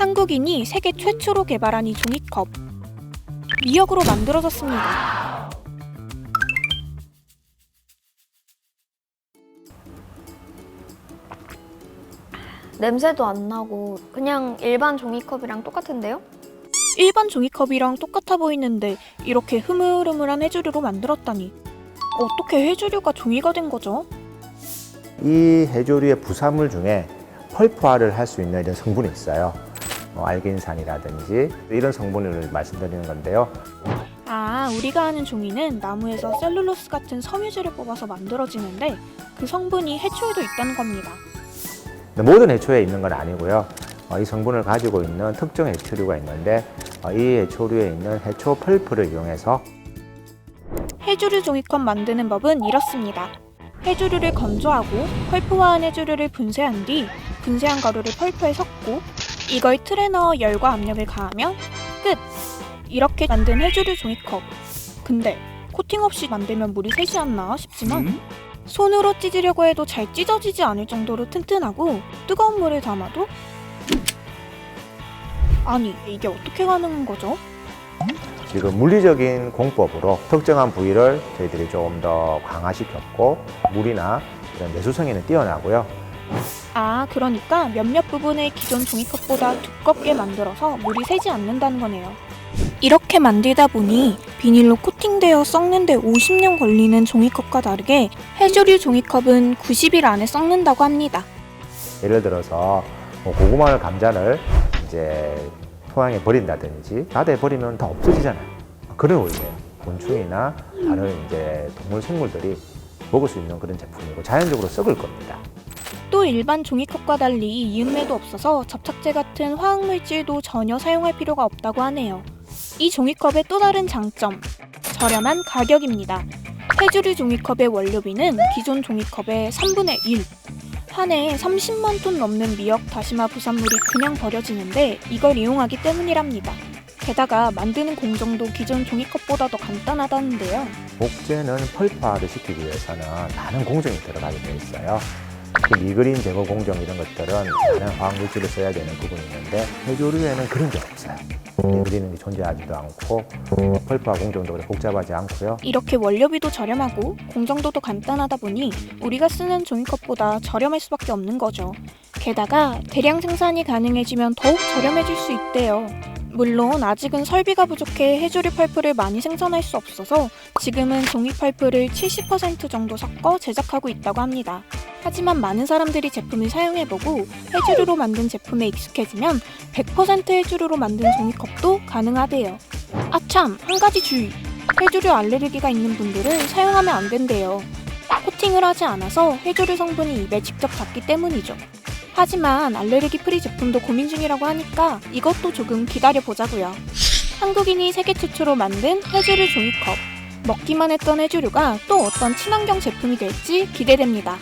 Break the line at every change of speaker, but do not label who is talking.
한국인이 세계 최초로 개발한 이 종이컵. 미역으로 만들어졌습니다.
냄새도 안 나고 그냥 일반 종이컵이랑 똑같은데요?
일반 종이컵이랑 똑같아 보이는데 이렇게 흐물흐물한 해조류로 만들었다니. 어떻게 해조류가 종이가 된 거죠?
이 해조류의 부산물 중에 펄프화를 할 수 있는 이런 성분이 있어요. 뭐 알긴산이라든지 이런 성분을 말씀드리는 건데요.
아, 우리가 아는 종이는 나무에서 셀룰로스 같은 섬유질을 뽑아서 만들어지는데 그 성분이 해초에도 있다는 겁니다.
모든 해초에 있는 건 아니고요. 어, 이 성분을 가지고 있는 특정 해초류가 있는데 어, 이 해초류에 있는 해초 펄프를 이용해서
해조류 종이컵 만드는 법은 이렇습니다. 해조류를 건조하고 펄프화한 해조류를 분쇄한 뒤 분쇄한 가루를 펄프에 섞고 이걸 넣어 열과 압력을 가하면 끝! 이렇게 만든 해조류 종이컵. 근데 코팅 없이 만들면 물이 새지 않나 싶지만 손으로 찢으려고 해도 잘 찢어지지 않을 정도로 튼튼하고 뜨거운 물에 담아도 아니 이게 어떻게 가능한 거죠?
지금 물리적인 공법으로 특정한 부위를 저희들이 조금 더 강화시켰고 물이나 이런 내수성에는 뛰어나고요.
아, 그러니까 몇몇 부분을 기존 종이컵보다 두껍게 만들어서 물이 새지 않는다는 거네요. 이렇게 만들다 보니 비닐로 코팅되어 썩는데 50년 걸리는 종이컵과 다르게 해조류 종이컵은 90일 안에 썩는다고 합니다.
예를 들어서 뭐 고구마를 감자를 이제 토양에 버린다든지 바다에 버리면 다 없어지잖아요. 그런 원리예요. 곤충이나 다른 이제 동물 생물들이 먹을 수 있는 그런 제품이고 자연적으로 썩을 겁니다.
또 일반 종이컵과 달리 이음매도 없어서 접착제 같은 화학물질도 전혀 사용할 필요가 없다고 하네요. 이 종이컵의 또 다른 장점, 저렴한 가격입니다. 해조류 종이컵의 원료비는 기존 종이컵의 3분의 1. 한 해에 30만 톤 넘는 미역, 다시마 부산물이 그냥 버려지는데 이걸 이용하기 때문이랍니다. 게다가 만드는 공정도 기존 종이컵보다 더 간단하다는데요.
목재는 펄프화를 시키기 위해서는 많은 공정이 들어가게 돼 있어요. 특히 미그린 제거 공정 이런 것들은 많은 화학 물질을 써야 되는 부분이 있는데 해조류에는 그런 게 없어요. 미그린이 존재하지도 않고 펄프화 공정도 그렇게 복잡하지 않고요.
이렇게 원료비도 저렴하고 공정도도 간단하다 보니 우리가 쓰는 종이컵보다 저렴할 수밖에 없는 거죠. 게다가 대량 생산이 가능해지면 더욱 저렴해질 수 있대요. 물론 아직은 설비가 부족해 해조류 펄프를 많이 생산할 수 없어서 지금은 종이 펄프를 70% 정도 섞어 제작하고 있다고 합니다. 하지만 많은 사람들이 제품을 사용해보고 해조류로 만든 제품에 익숙해지면 100% 해조류로 만든 종이컵도 가능하대요. 아참, 한 가지 주의! 해조류 알레르기가 있는 분들은 사용하면 안 된대요. 코팅을 하지 않아서 해조류 성분이 입에 직접 닿기 때문이죠. 하지만 알레르기 프리 제품도 고민 중이라고 하니까 이것도 조금 기다려 보자고요. 한국인이 세계 최초로 만든 해조류 종이컵. 먹기만 했던 해조류가 또 어떤 친환경 제품이 될지 기대됩니다.